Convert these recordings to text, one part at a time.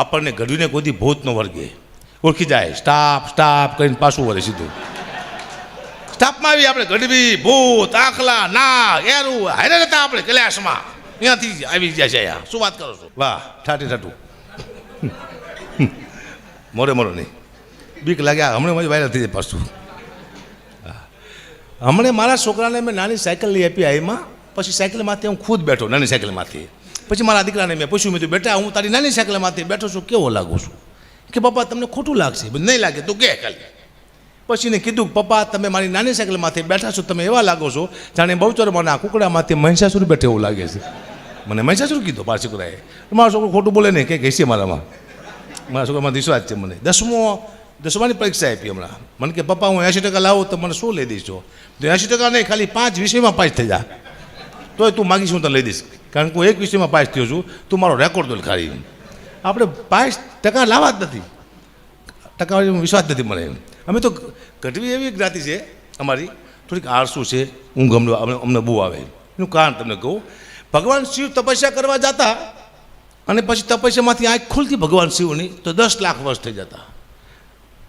આપણને ઘડવીને કોઈથી ભૂત ન વર્ગે. ઓળખી જાય. સ્ટાફ સ્ટાફ કરીને પાછું વળે સીધું. સ્ટાફમાં આવી આપણે, ગઢવી, ભૂત, આખલા ના એરું હારે હતા આપણે કૈલાસમાં અહીંયાથી આવી ગયા છે અહીંયા. શું વાત કરો છો? વાહ ઠાટી ઠાટું મોરે મોરો નહીં. બીક લાગ્યા હમણાં મજા વાયરલ થઈ જાય પાછું. હમણે મારા છોકરાને મેં નાની સાયકલ લઈ આપી એમાં. પછી સાયકલમાંથી હું ખુદ બેઠો, નાની સાયકલમાંથી. પછી મારા દીકરાને મેં પૂછ્યું, મેં બેટા, હું તારી નાની સાયકલમાંથી બેઠો છું, કેવો લાગુ છું? કે, પપ્પા, તમને ખોટું લાગશે. નહીં લાગે, તું કે ખાલી. પછી એને કીધું, પપ્પા, તમે મારી નાની સાયકલમાંથી બેઠા છો, તમે એવા લાગો છો જાણે બહુચર મને આ કુકડામાંથી મહિષાસુર બેઠે એવું લાગે છે. મને મહિષાસુર કીધું, મારા છોકરાએ. મારો છોકરો ખોટું બોલે નહીં કે કહેશે મારામાં. મારા છોકરામાં વિશ્વાસ છે મને? દસમો, દસમાની પરીક્ષા આપી હમણાં. મને કે, પપ્પા, હું એંશી ટકા લાવું તો મને શું લઈ દઈશ તો એંશી ટકા નહીં, ખાલી પાંચ વિષયમાં પાંચ થઈ જા. તોય તું માગીશ, હું તને લઈ દઈશ. કારણ કે હું એક વિષયમાં પાસ થયો છું, તું મારો રેકોર્ડ દોલ ખાલી. આપણે પાસ ટકા લાવવા જ નથી. ટકા વિશ્વાસ નથી મને અમે તો ઘટવી એવી જ્ઞાતિ છે અમારી, થોડીક આળસુ છે ઊંઘ અમને, અમને- બહુ આવે. એનું કારણ તમને કહું, ભગવાન શિવ તપસ્યા કરવા જતા અને પછી તપસ્યામાંથી આંખ ખુલતી ભગવાન શિવની, તો દસ લાખ વર્ષ થઈ જતા.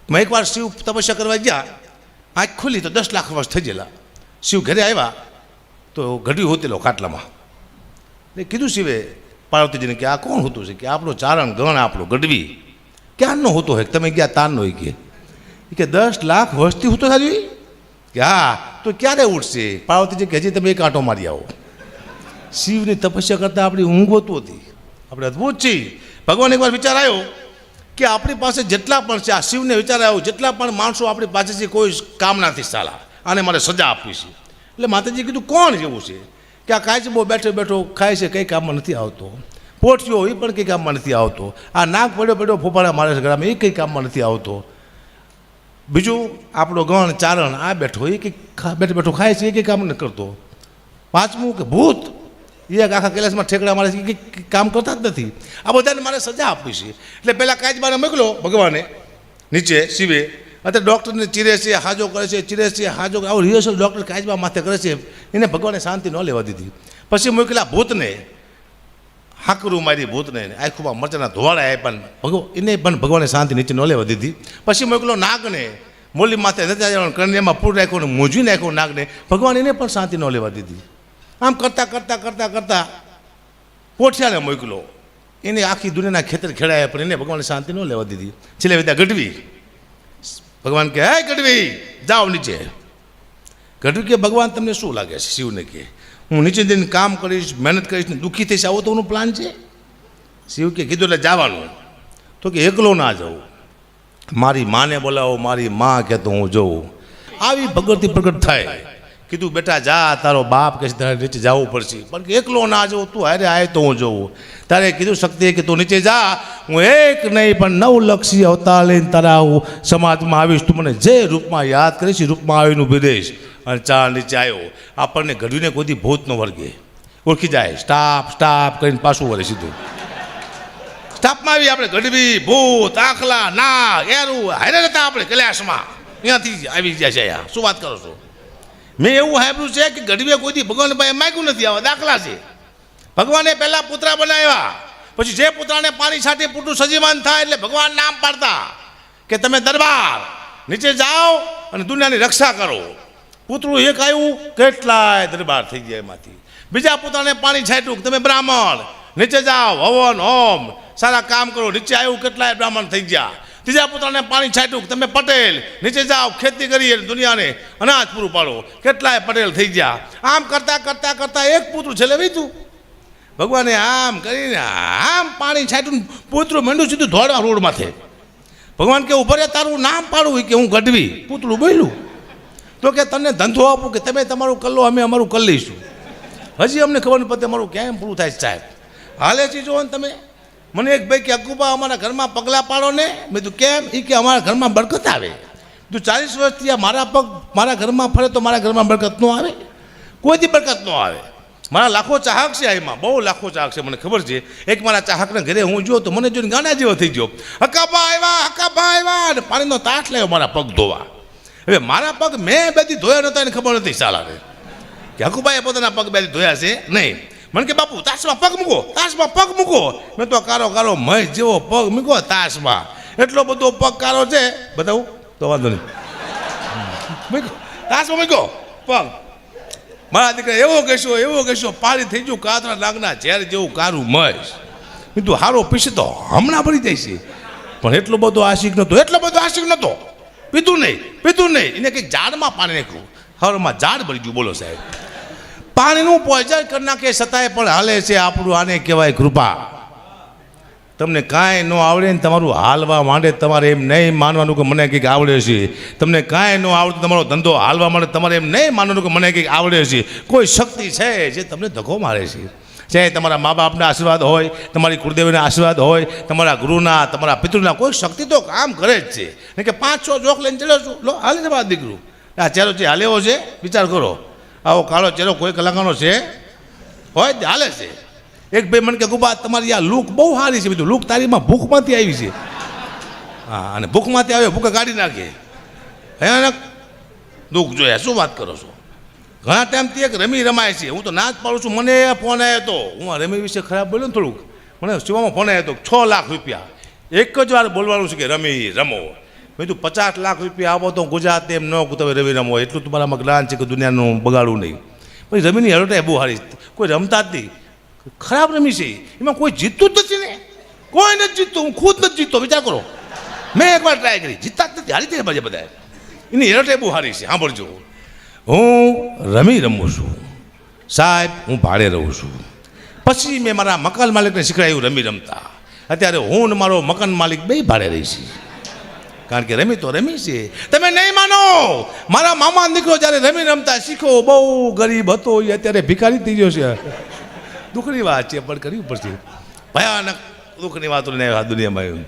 મેં એકવાર શિવ તપસ્યા કરવા ગયા, આંખ ખુલી તો દસ લાખ વર્ષ થઈ ગયેલા. શિવ ઘરે આવ્યા, તો ઘડ્યું હોતેલો ખાટલામાં. એટલે કીધું શિવે પાર્વતીજીને કે, આ કોણ હોતું છે? કે, આપણો ચારણ ગણ આપણો ગઢવી. ક્યારનો હોતો હોય તમે ગયા તારનો હોય કે. કે, દસ લાખ વર્ષથી હોતો થાય કે, હા, તો ક્યારે ઉઠશે પાર્વતીજી કે, હજી તમે એક આંટો મારી આવો. શિવની તપસ્યા કરતાં આપણી ઊંઘ હોતું હતી. આપણે અદ્ભુત છીએ. ભગવાન એકવાર વિચાર આવ્યો કે, આપણી પાસે જેટલા પણ છે, આ શિવને વિચાર આવ્યો જેટલા પણ માણસો આપણી પાસે છે, કોઈ કામ નથી સાલા. આને મારે સજા આપવી છે. એટલે માતાજી કીધું, કોણ જેવું છે? કે આ બહુ બેઠો બેઠો ખાય છે, કંઈ કામમાં નથી આવતો. પોઠિયો એ પણ કંઈ કામમાં નથી આવતો. આ નાક પડ્યો પડ્યો ફોફાડા મારે છે ઘરમાં એ કંઈ કામમાં નથી આવતો. બીજું આપણો ગણ, ચારણ, આ બેઠો એ કંઈક બેઠો બેઠો ખાય છે, એ કંઈ કામ નથી કરતો. પાંચમું કે ભૂત, એ આખા કૈલાસમાં ઠેકડા મારે છે કંઈ કામ કરતા જ નથી. આ બધાને મારે સજા આપવી છે. એટલે પહેલાં કાચબાને મોકલો ભગવાને, નીચે, શિવે અત્યારે ડૉક્ટરને ચીરે છે હાજો કરે છે ચીરે છે. હાજો આવું રિહર્સલ ડૉક્ટર કાચબા માથે કરે છે. એને ભગવાને શાંતિ ન લેવા દીધી. પછી મોકલા ભૂતને. હાકરું મારી ભૂતને. આખું મરચાના ધોવાળા આપ્યા પણ ભગવાન, એને પણ ભગવાને શાંતિ નીચે ન લેવા દીધી. પછી મોકલો નાગને. મોલી માથે રજા કરણિયામાં પૂર નાખ્યો ને મૂંઝવી નાખ્યો નાગને. ભગવાન એને પણ શાંતિ ન લેવા દીધી. આમ કરતાં કરતાં કરતાં કરતાં કોઠિયાને મોકલો એને આખી દુનિયાના ખેતર ખેડાયા પણ એને ભગવાને શાંતિ ન લેવા દીધી. છેલ્લે વિદ્યા ગઢવી. ભગવાન કે હે ગઢવી, જાઓ નીચે. ગઢવી કે ભગવાન, તમને શું લાગે છે? શિવને કહે, હું નીચે જઈને કામ કરીશ, મહેનત કરીશ ને દુઃખી થઈશ, આવો તો એનું પ્લાન છે? શિવ કે કીધું એટલે જવાનું. તો કે, એકલો ના જવું મારી માને બોલાવો, મારી માં કે તો હું જોઉં. આવી ભગવતી પ્રગટ થાય. કીધું, બેટા, જા, તારો બાપ કે તારે નીચે જવું પડશે. પણ એકલો ના જવું તું હારે આય તો હું જોઉં. તારે કીધું, શક્તિ કે તું નીચે જા, હું એક નહીં, પણ નવ લક્ષી અવતાર લઈને તારા હું સમાજમાં આવીશ. તું મને જે રૂપમાં યાદ કરીશ રૂપમાં આવીને ઊભી રહીશ. અને ચા નીચે આવ્યો આપણને ઘડવીને કોઈથી ભૂત ન વર્ગે. ઓળખી જાય. સ્ટાફ સ્ટાફ કરીને પાછું વળે સીધું. સ્ટાફમાં આવી આપણે, ગઢવી, ભૂત, આખલા ના એરું, હારે રહેતા આપણે કૈલાસમાં. ત્યાંથી આવી જાય છે શું વાત કરો છો? મેં એવું સાંભળ્યું છે કે ગઢવીએ કોઈથી ભગવાન પાસે માગ્યું નથી, આવા દાખલા છે. ભગવાને પહેલાં પુતરા બનાવ્યા. પછી જે પુતરાને પાણી છાંટી પૂટું સજીવાન થાય એટલે ભગવાન નામ પાડતા કે તમે દરબાર, નીચે જાઓ અને દુનિયાની રક્ષા કરો. પૂતળું એક આવ્યું કેટલાય દરબાર થઈ ગયા એમાંથી. બીજા પુત્રને પાણી છાંટ્યું તમે બ્રાહ્મણ, નીચે જાઓ, હવન, હોમ, સારા કામ કરો, નીચે આવ્યું કેટલાય બ્રાહ્મણ થઈ ગયા. ત્રીજા પુત્રને પાણી છાંટ્યું તમે પટેલ, નીચે જાઓ, ખેતી કરીએ, દુનિયાને અનાજ પૂરું પાડો. કેટલાય પટેલ થઈ ગયા. આમ કરતા કરતા કરતા એક પુત્ર છેલ્લે વીતું ભગવાને આમ કરીને આમ પાણી છાંટ્યું પુત્રું મંડ્યું સીધું ધોળા રોડ માથે ભગવાન કે ઉભરે તારું નામ પાડવું કે, હું ગઢવી. પૂતળું બોલ્યું. તો કે, તને ધંધો આપું કે તમે તમારું કલ્લો, અમે અમારું કરી લઈશું હજી અમને ખબર નથી પડતી, અમારું કેમ પૂરું થાય સાહેબ. હાલે ને તમે. મને એક ભાઈ કે, અકુબા, અમારા ઘરમાં પગલાં પાડો ને. મેં તું કેમ? એ કે, અમારા ઘરમાં બરકત આવે. તું ચાલીસ વર્ષથી આ મારા પગ મારા ઘરમાં ફરે તો મારા ઘરમાં બરકત ન આવે? કોઈથી બરકત ન આવે? મારા લાખો ચાહક છે એમાં, બહુ લાખો ચાહક છે, મને ખબર છે. એક મારા ચાહકના ઘરે હું જોઉં તો મને જોઈને ગાના જેવો થઈ ગયો. હકાબા આવ્યા હકાબા આવ્યા અને પાણીનો તાટ લાવ્યો મારા પગ ધોવા. હવે મારા પગ મેં બેથી ધોયા નહોતા, એને ખબર નથી સાલાને. કે હકુબાઈએ પોતાના પગ બેથી ધોયા છે? નહીં. મને કે, બાપુ તાસમાં પગ મૂકો તાસમાં પગ મૂકો. મેં તો કારો કારો મય જેવો પગ મૂકો તાસમાં એટલો બધો પગ કારો છે, બતાવું? તો વાંધો નહીં. તાસમાં મૂક્યો. પગ. મારા દીકરા એવો કહેશો એવો કહેશો પાણી થઈ ગયું કાતરા નાગના ઝેર જેવું કારું મહેશ કીધું, હારો પીશે તો હમણાં ભરી જાય છે પણ એટલો બધો આશિક નહોતો, એટલો બધો આશિક નહોતો. પીધું નહીં પીધું નહીં. એને કંઈક ઝાડમાં પાણી નાખ્યું. હરમાં ઝાડ ભરી ગયું, બોલો સાહેબ. પાણીનું પોઈઝન કરી નાખે છતાંય પણ હાલે છે આપણું, આને કહેવાય કૃપા. તમને કાંઈ ન આવડે ને તમારું હાલવા માંડે, તમારે એમ નહીં માનવાનું કે મને કંઈક આવડે છે. તમને કાંઈ ન આવડે તમારો ધંધો હાલવા માંડે, તમારે એમ નહીં માનવાનું કે મને કંઈક આવડે છે. કોઈ શક્તિ છે જે તમને ધક્કો મારે છે? ચાહે તમારા મા બાપના આશીર્વાદ હોય, તમારી કુળદેવીના આશીર્વાદ હોય, તમારા ગુરુના, તમારા પિતૃના, કોઈ શક્તિ તો કામ કરે જ છે. કે પાંચ છ જોખ લઈને ચડ્યો છું, લો, હાલે છે દીકરું. આ ચાલો જે હાલેવો છે, વિચાર કરો. આવો કાળો ચહેરો કોઈ કલાકારનો છે? હોય હાલે છે. એક ભાઈ મને કે ગુબા, તમારી આ લુક બહુ સારી છે. બીજું લુક તારીમાં ભૂખમાંથી આવી છે. હા, અને ભૂખમાંથી આવે ભૂખે કાઢી નાખે. ભયાનક દુઃખ જોયા. શું વાત કરો છો? ઘણા ટાઈમથી એક રમી રમાય છે. હું તો ના જ પાડું છું. મને ફોન આવ્યો હતો હું આ રમી વિશે ખરાબ બોલ્યો ને થોડુંક. મને શિવામાં ફોન આવ્યો હતો છ લાખ રૂપિયા. એક જ વાર બોલવાનું છે કે રમી, રમો. મેં તું પચાસ લાખ રૂપિયા આપો તો ગુજરાત એમ ન તમે રમી રમો એટલું તમારામાં જ્ઞાન છે કે દુનિયાનું બગાડવું નહીં. પછી રમીની હરોટાઈ બહુ સારી કોઈ રમતા જ નહીં. ખરાબ રમી છે. એમાં કોઈ જીતતું જ નથી ને. કોઈ નથી જીતતું. હું ખુદ નથી જીતતો. વિચાર કરો. મેં એકવાર ટ્રાય કરી. જીતતા જ નથી. હારી થઈ બધા બધા એની હેરોટાઈ બહુ સારી છે. સાંભળજો. હું રમી રમું છું. સાહેબ, હું ભાડે રહું છું. પછી મેં મારા મકાન માલિકને શીખવાડ્યું રમી રમતા. અત્યારે હું ને મારો મકાન માલિક બે ભાડે રહી છે કારણ કે રમી તો રમી છે. તમે નહીં માનો. મારા મામા દીકરો જ્યારે રમી રમતા શીખો, બહુ ગરીબ હતો એ અત્યારે ભિખારી થઈ ગયો છે. દુઃખની વાત છે, પણ કરવી પડશે. ભયાનક દુઃખની વાતો લઈને આ દુનિયામાં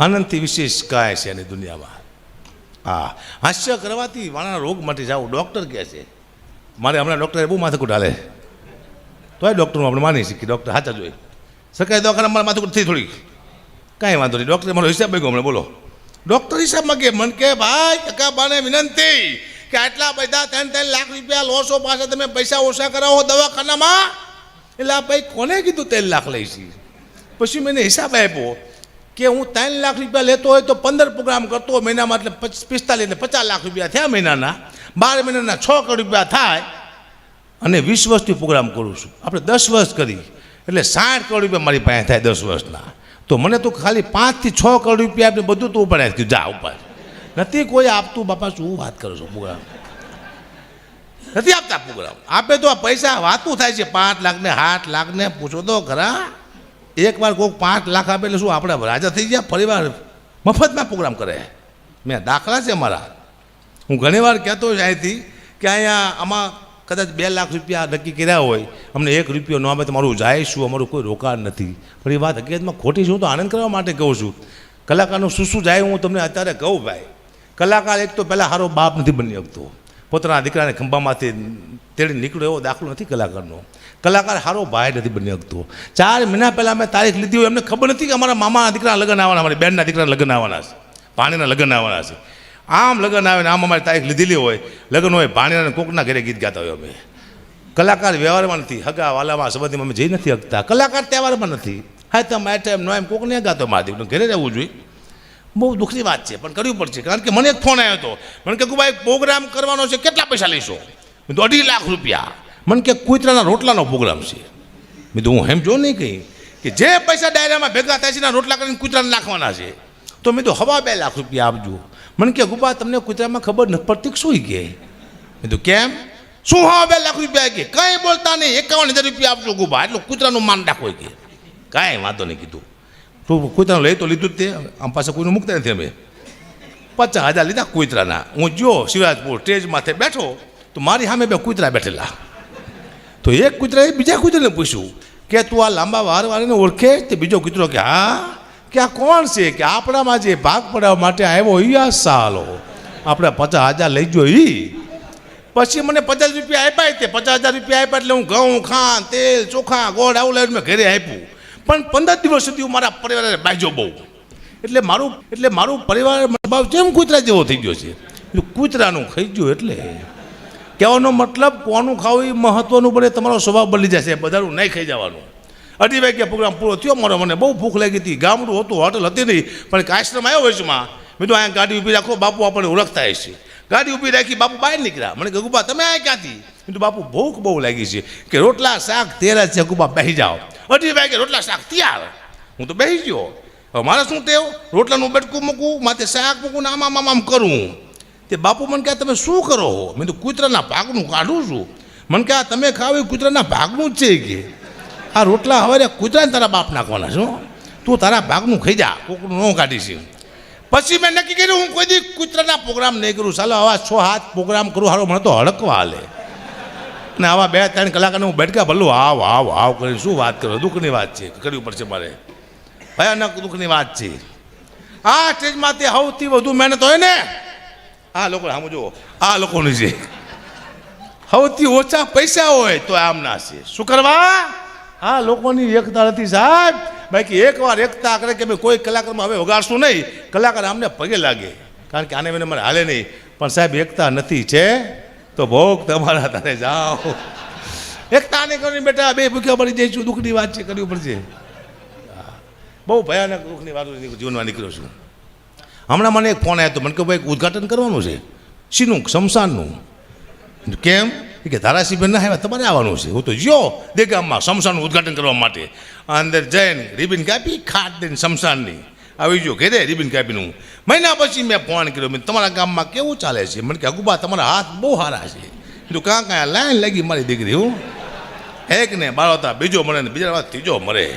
આનંદથી વિશેષ કાંઈ છે એની દુનિયામાં. હા, હાસ્ય કરવાથી વાળાના રોગ માટે જાવ ડૉક્ટર કહે છે. મારે હમણાં ડૉક્ટરે બહુ માથાકૂટ હાલે. તોય ડૉક્ટરનું આપણે માની શકીએ ડૉક્ટર સાચા જોઈએ સરકારી દવાખાના મારા માથાકૂટ થઈ થોડી. કાંઈ વાંધો નહીં, ડૉક્ટરે મારો હિસાબ ગયો હમણાં, બોલો. ડૉક્ટર હિસાબ માગે, મન કે, ભાઈ ટકાબાને વિનંતી કે આટલા બધા ત્રણ ત્રણ લાખ રૂપિયા લોસો પાસે તમે પૈસા ઓછા કરાવો દવાખાનામાં. એટલે આ ભાઈ કોને કીધું ત્રણ લાખ લઈશી? પછી મેં હિસાબ આપ્યો કે હું ત્રણ લાખ રૂપિયા લેતો હોય તો પંદર પ્રોગ્રામ કરતો હોય મહિનામાં, એટલે પિસ્તાલીસ એટલે પચાસ લાખ રૂપિયા થયા મહિનાના. બાર મહિનાના છ કરોડ રૂપિયા થાય અને વીસ વર્ષથી પ્રોગ્રામ કરું છું. આપણે દસ વર્ષ કરી. એટલે સાઠ કરોડ રૂપિયા મારી પાસે થાય દસ વર્ષના. તો મને તો ખાલી પાંચથી છ કરોડ રૂપિયા આપીને બધું તું ઉપાડ્યા કીધું, જા ઉપર નથી કોઈ આપતું, બાપા, શું વાત કરો છો, પ્રોગ્રામ? નથી આપતા પ્રોગ્રામ. આપે તો આ પૈસા વાતું થાય છે. પાંચ લાખને સાત આઠ લાખ પૂછો તો ખરા. એકવાર કોઈક પાંચ લાખ આપે એટલે શું આપણે રાજા થઈ ગયા? ફરીવાર મફતમાં પ્રોગ્રામ કરે. મેં દાખલા છે મારા. હું ઘણીવાર કહેતો જ અહીંથી કે અહીંયા આમાં કદાચ બે લાખ રૂપિયા નક્કી કર્યા હોય, અમને એક રૂપિયો ન અમે તો મારું જાય શું? અમારું કોઈ રોકાણ નથી. પણ એ વાત હકીકતમાં ખોટી છું તો આનંદ કરવા માટે કહું છું. કલાકારનું શું શું જાય હું તમને અત્યારે કહું ભાઈ. કલાકાર એક તો પહેલાં સારો બાપ નથી બની શકતો. પોતાના દીકરાને ખંભામાંથી તેડી નીકળ્યો એવો દાખલો નથી કલાકારનો. કલાકાર સારો ભાઈ નથી બની શકતો. ચાર મહિના પહેલાં મેં તારીખ લીધી હોય એમને ખબર નથી કે અમારા મામાના દીકરા લગ્ન આવવાના, અમારી બેનના દીકરા લગ્ન આવવાના છે પાણીના લગ્ન આવવાના છે. આમ લગ્ન આવે ને આમ અમારી તારીખ લીધેલી હોય, લગ્ન હોય ભાણીના કોકના ઘરે ગીત ગાતા હોય અમે. કલાકાર વ્યવહારમાં નથી, હગા વાલામાં સંબંધીમાં અમે જઈ નથી હકતા કલાકાર તહેવારમાં નથી. હા તો મારે ટાઈમ નો એમ કોકને ગાતો મહાદેવને ઘરે રહેવું જોઈએ. બહુ દુઃખની વાત છે, પણ કરવી પડશે. કારણ કે મને એક ફોન આવ્યો હતો મને કે ભાઈ પ્રોગ્રામ કરવાનો છે, કેટલા પૈસા લઈશો મેં તો અઢી લાખ રૂપિયા. મને કે, કુતરાના રોટલાનો પ્રોગ્રામ છે. મેં તો હું એમ જો નહીં કહી કે જે પૈસા ડાયરામાં ભેગા થાય છે રોટલા કરીને કૂતરાને નાખવાના છે. તો મેં તો હવા બે લાખ રૂપિયા આપજો. મને કે, ગુબા, તમને કૂતરામાં ખબર નથી પડતી શું કે મેં કેમ? શું હા, બે લાખ રૂપિયા કે કંઈ બોલતા નહીં. એકાવન હજાર રૂપિયા આપજો, ગુબા. એટલું કૂતરાનું માન રાખો કે કાંઈ વાંધો નહીં કીધું. તું કૂતરાનું લઈ તો લીધું જ તે. આમ પાસે કોઈનું મૂકતા નથી અમે. પચાસ હજાર લીધા કૂતરાના. હું જો શિવરાજપુર સ્ટેજ માથે બેઠો, તો મારી સામે બે કૂતરા બેઠેલા. તો એક કૂતરાએ બીજા કૂતરાને પૂછ્યું કે, તું આ લાંબા વાર વાળાને ઓળખે? તે બીજો કૂતરો કે, હા. કે આ કોણ છે? કે આપણામાં જે ભાગ પડાવવા માટે આવ્યો એ આ સાલો. આપણે પચાસ હજાર લઈ ગયો એ પછી મને પચાસ રૂપિયા આપ્યા તે પચાસ હજાર રૂપિયા આપ્યા એટલે હું ઘઉં, ખાંડ, તેલ, ચોખા, ગોળ, આવું લાવીને મેં ઘરે આપ્યું. પણ પંદર દિવસ સુધી હું મારા પરિવારને બાજો બહુ. એટલે મારું એટલે મારું પરિવાર ભાવ જેમ કૂતરા જેવો થઈ ગયો છે. કૂતરાનું ખાઈ ગયું એટલે. કહેવાનો મતલબ કોનું ખાવું એ મહત્વનું પડે તમારો સ્વભાવ બદલી જશે, બધાનું નહીં ખાઈ જવાનું. અઢી વાગ્યા પ્રોગ્રામ પૂરો થયો મારો, મને બહુ ભૂખ લાગી હતી. ગામડું હતું હોટલ હતી નહીં. પણ આશ્રમ આવ્યો વચમાં. મેં તો અહીંયા ગાડી ઊભી રાખો, બાપુ આપણને ઓળખતા હશે ગાડી ઊભી રાખી બાપુ બહાર નીકળ્યા. મને કે ગુબા તમે આ ક્યાંથી? મેં તો બાપુ, ભૂખ બહુ લાગી છે કે રોટલા, શાક તેરા છે. ગુબા બેસી જાઓ. અઢી વાગે રોટલા, શાક તૈયાર. હું તો બેસી ગયો. હવે મારે શું ટેવ? રોટલાનું બેટકું મૂકું માથે શાક મૂકું ને આમ આમ આમ કરું. તે બાપુ મને કહે, તમે શું કરો હો? મેં તો કૂતરાના ભાગનું કાઢું છું. મને કહે તમે ખાવ એ કૂતરાના ભાગનું જ છે કે. આ રોટલા હવે કૂતરાને તારા બાપ નાખવાના શું તું તારા ભાગનું ખાઈ જા, કોકનું ન કાઢીશ પછી મેં નક્કી કર્યું, હું કોઈ દી કૂતરાના પ્રોગ્રામ નહીં કરું. ચાલો, આવા છ હાથ પ્રોગ્રામ કરું હારો મને તો હડકવા હાલે. ને આવા બે ત્રણ કલાકને હું બેઠકા ભલું આવ આવ આવ કરીને શું વાત કરો? દુઃખની વાત છે કરવી પડશે મારે. ભયાનક દુઃખની વાત છે. આ સ્ટેજમાં તે સૌથી વધુ મહેનત હોય ને, આ લોકો આમ જુઓ, આ લોકોની છે. સૌથી ઓછા પૈસા હોય તો આમ ના છે. શું કરવા? આ લોકોની એકતા નથી સાહેબ. બાકી એકવાર એકતા કરે કે ભાઈ કોઈ કલાકારમાં હવે વગાડશું નહીં. કલાકાર આમને પગે લાગે. કારણ કે આને મને મને હાલે નહીં. પણ સાહેબ, એકતા નથી છે. તો ભોગ તમારા તારે જાઓ. એકતા નહીં કરીને બેટા. બે ભૂખ્યા પડી જઈશું. દુઃખની વાત છે, કરવી પડશે. બહુ ભયાનક દુઃખની વાત જીવનમાં નીકળ્યો છું. હમણાં મને એક ફોન આવ્યો હતો મને કે ભાઈ ઉદ્ઘાટન કરવાનું છે. શીનું, શમશાનનું. કેમ? એ કે ધારાસભ્ય ના આવ્યા, તમારે આવવાનું છે. હું તો જો દેગામમાં શમશાનનું ઉદ્ઘાટન કરવા માટે. અંદર જઈને રિબિન કાપી, ખાટ દઈને શમશાનની. આવી ગયો ઘેરે રિબિન કાપીનું મહિના પછી મેં ફોન કર્યો, મેં તમારા ગામમાં કેવું ચાલે છે? મને કે, અગુબા, તમારા હાથ બહુ સારા છે. કીધું, કાં કાં લાઈન લાગી મારી દીકરી, હું? એક ને બાળવતા બીજો મળે ને બીજા વાત ત્રીજો મરે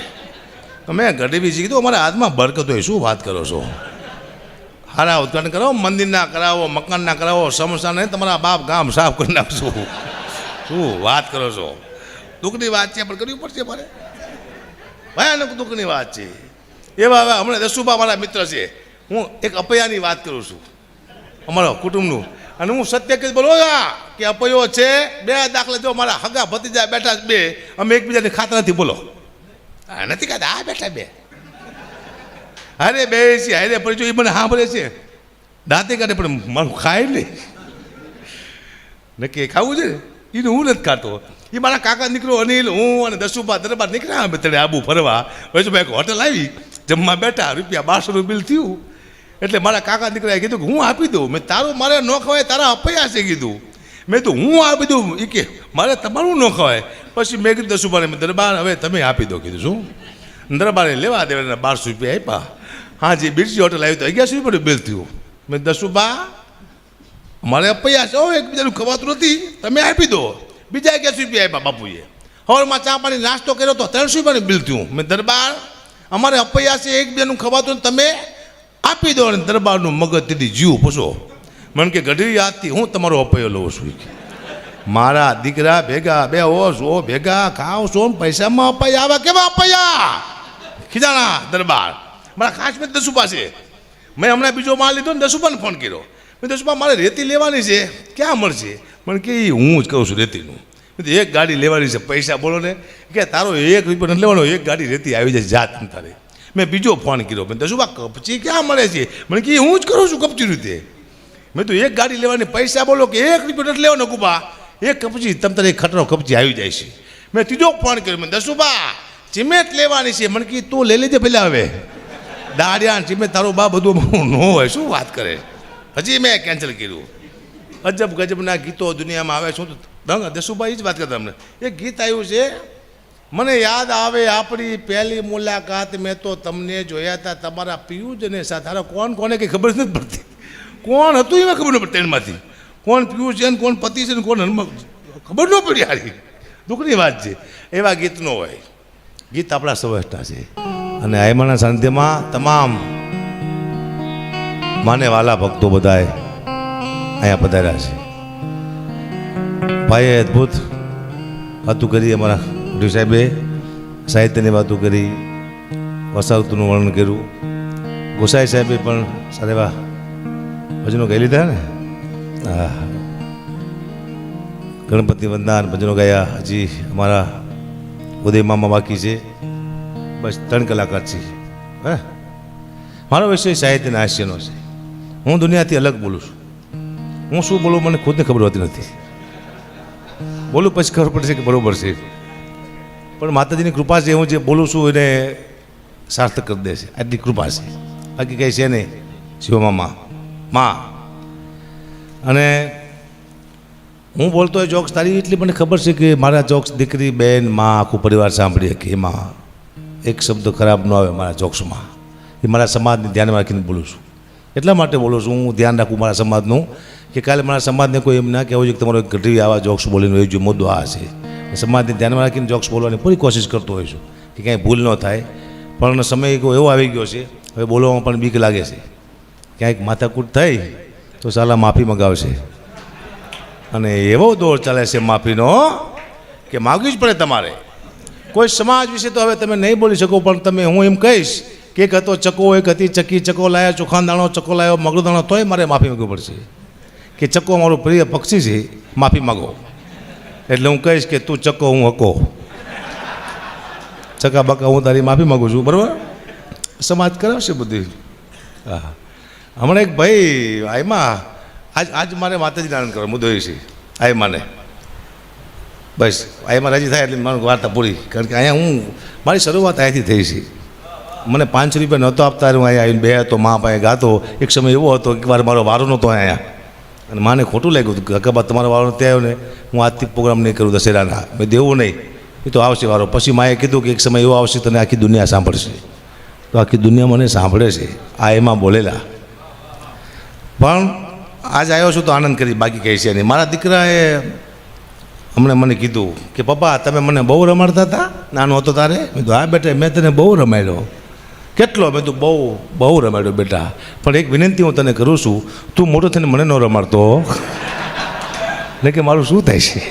મેં ગઢવી કીધું, અમારા હાથમાં બરકત હોય, શું વાત કરો છો? હારા ઉદ્ઘાટન કરાવો મંદિરના કરાવો મકાનના કરાવો સમસ્યા નહીં તમારા બાપ ગામ સાફ કરી નાખશું. શું વાત કરો છો? દુઃખની વાત છે, પણ કરવી પડશે મારે. ભયાનક દુઃખની વાત છે. એવા હવે હમણાં દસુભા મારા મિત્ર છે. હું એક અપયાની વાત કરું છું. અમારા કુટુંબનું. અને હું સત્ય કહી બોલો આ, કે અપયો છે, બે દાખલા જો મારા હગા ભતીજા બેઠા બે. અમે એકબીજાને ખાતા નથી, બોલો. હા, નથી ખાતા. આ બેઠા બે. અરે, બે છે, અરે, પણ જો એ મને સાંભળે છે. દાંતે કાઢે પણ મારું ખાય નહીં. નક્કી ખાવું છે એને હું નથી ખાતો. એ મારા કાકા નીકળ્યો અનિલ, હું અને દસુભા દરબાર નીકળ્યા અમે આબુ ફરવા. પછી મેં એક હોટલ આવી, જમવા બેઠા, રૂપિયા બારસો બિલ થયું. એટલે મારા કાકા દીકરાએ કીધું કે હું આપી દઉં. મેં તારું, મારે ન ખવાય, તારા અપૈયા છે કીધું. મેં તો હું આપી દઉં એ કે, મારે તમારું ન ખવાય. પછી મેં કીધું, દસુભાને મેં દરબાર, હવે તમે આપી દો. કીધું, શું? દરબારે લેવા દેવાના બારસો રૂપિયા આપ્યા. હા જે બિરજી હોટલ આવી તો અગિયારસો રૂપિયા બિલ થયું. મેં દસુબા મારે અપૈયા છે હો, એકબીજાનું ખવાતું નથી. તમે આપી દો. બીજા ક્યાં રૂપિયા આપ્યા બાપુએ? હવારમાં ચા પાણી નાસ્તો કર્યો તો ત્રણસો રૂપિયાનું બિલ થયું? મેં દરબાર, અમારે અપૈયા છે, એકબીજાનું ખવાતું તમે આપી દો અને દરબારનું મગજ તેથી જીવ પૂછો મને કે ગઢવી યાદથી હું તમારો અપૈયો લઉં છું. મારા દીકરા ભેગા, બે ઓ સો ભેગા ખાવ છો પૈસામાં અપૈયા, આવા કેવા અપૈયા? ખીજાણા, દરબાર. મારા ખાસ મેં દસુબા છે. મેં હમણાં બીજો માલ લીધો ને દસુબાને ફોન કર્યો. મેં દસુબા મારે રેતી લેવાની છે. ક્યાં મળશે? મને કે હું જ કહું છું રેતીનું. એક ગાડી લેવાની છે, પૈસા બોલો ને. કે તારો એક રૂપિયો નથી લેવાનો, એક ગાડી રેતી આવી જાય જાત તારે. મેં બીજો ફોન કર્યો. મેં દસુબા કપચી ક્યાં મળે છે? મને કે હું જ કરું છું કપચી રીતે. મેં તો એક ગાડી લેવાની, પૈસા બોલો કે એક રૂપિયો નથી લેવાનો, કુબા. એક કપચી, તમ તારે ખટરો કપચી આવી જાય છે. મેં ત્રીજો ફોન કર્યો. મેં દસુબા ચિમેટ લેવાની છે. મને કે, તું લઈ લેજે પહેલાં હવે દાડિયા ચિમેટ તારો બા બધું ન હોય, શું વાત કરે? હજી મેં કેન્સલ કર્યું. અજબ ગજબના ગીતો દુનિયામાં આવે શું દંગ દસુભાઈ જ વાત કરતા તમને. એક ગીત આવ્યું છે, મને યાદ આવે આપણી પહેલી મુલાકાત, મેં તો તમને જોયા હતા તમારા પિયુષને સાથે. તારા કોણ, કોને કંઈ ખબર નથી પડતી. કોણ હતું એમાં ખબર ન પડતી એમાંથી કોણ પિયુષ છે ને કોણ પતિ છે ને કોણ હનુમાન ખબર ન પડી હારી દુઃખની વાત છે. એવા ગીતનો હોય. ગીત આપણા સૌષ્ટા છે. અને આયમાના સાનિધ્યમાં તમામ માને વાલા ભક્તો બધાએ અહીંયા પધાર્યા છે. ભાઈએ અદ્ભુત વાતો કરી અમારા ગુરુ સાહેબે, સાહિત્યની વાતો કરી વસાવતુનું વર્ણન કર્યું. ગોસાઈ સાહેબે પણ સારા એવા ભજનો ગાઈ લીધા ને? હા. ગણપતિ વંદન ભજનો ગાયા. હજી અમારા ઉદય મામા બાકી છે. બસ ત્રણ કલાકાર છે. હા? મારો વિષય સાહિત્યના હાસ્યનો છે. હું દુનિયાથી અલગ બોલું છું. હું શું બોલું મને ખુદને ખબર હોતી નથી. બોલું પછી ખબર પડશે કે બરાબર છે. પણ માતાજીની કૃપા છે, હું જે બોલું છું એને સાર્થક કરી દે છે. આટલી કૃપા છે. બાકી કંઈ છે નહીં. શિવમામા માં. અને હું બોલતો હોય જોક્સ, તારી એટલી મને ખબર છે કે મારા જોક્સ દીકરી, બેન, માં, આખું પરિવાર સાંભળીએ કે એમાં એક શબ્દ ખરાબ ન આવે મારા જોક્સમાં. એ મારા સમાજને ધ્યાનમાં રાખીને બોલું છું. એટલા માટે બોલું છું, હું ધ્યાન રાખું મારા સમાજનું, કે કાલે મારા સમાજને કોઈ એમ ના કહેવું છે કે તમારો ગઢવી આવા જોક્સ બોલીને એ જો મુદ્દો આ છે. સમાજને ધ્યાનમાં રાખીને જોક્સ બોલવાની પૂરી કોશિશ કરતો હોય છું, કે કાંઈ ભૂલ ન થાય. પણ સમય એવો આવી ગયો છે, હવે બોલવામાં પણ બીક લાગે છે. ક્યાંક માથાકૂટ થઈ, તો સાલા માફી મગાવશે. અને એવો દોર ચાલે છે માફીનો, કે માગવી જ પડે તમારે. કોઈ સમાજ વિશે તો હવે તમે નહીં બોલી શકો, પણ તમે હું એમ કહીશ કે એક હતો ચકો એક હતી, ચકી ચકો લાયા ચોખાન દાણો ચકો લાયો મગડો દાણો તોય મારે માફી માગવી પડશે. કે ચકો મારું પ્રિય પક્ષી છે, માફી માગો. એટલે હું કહીશ કે તું ચકો, હું હકો. ચકા બકા, હું તારી માફી માગું છું, બરાબર? સમાજ કરાવશે બધી. હા હમણાં એક ભાઈ આયમાં, આજ આજ મારે માતાજીને આનંદ કરો મુદ્દો છે. આયમાને બસ, આયમાં રાજી થાય એટલે મારું વાર્તા પૂરી. કારણ કે અહીંયા હું, મારી શરૂઆત અહીંયાથી થઈ છે. મને પાંચ રૂપિયા નહોતો આપતા, હું અહીંયા આવીને બે હતો મા પાસે ગાતો. એક સમય એવો હતો એક વાર મારો વારો નહોતો અહીંયા. અને માને ખોટું લાગ્યું હતું કાકાબા તમારો વારો ત્યાં આવ્યો ને, હું આજથી પ્રોગ્રામ નહીં કરું દશેરાના. મેં દેવું નહીં. એ તો આવશે વારો. પછી માએ કીધું કે એક સમય એવો આવશે તને આખી દુનિયા સાંભળશે. તો આખી દુનિયા મને સાંભળે છે. આ એમાં બોલેલા. પણ આજ આવ્યો છું તો આનંદ કરી, બાકી કહે છે નહીં. મારા દીકરાએ હમણાં મને કીધું કે, પપ્પા, તમે મને બહુ રમાડતા હતા? નાનો હતો તારે? મેં કીધું, હા બેટા, મેં તને બહુ રમાડ્યો. કેટલો મેં તું બહુ બહુ રમાડ્યો બેટા. પણ એક વિનંતી હું તને કરું છું, તું મોટો થઈને મને ન રમાડતો એટલે કે મારું શું થાય છે?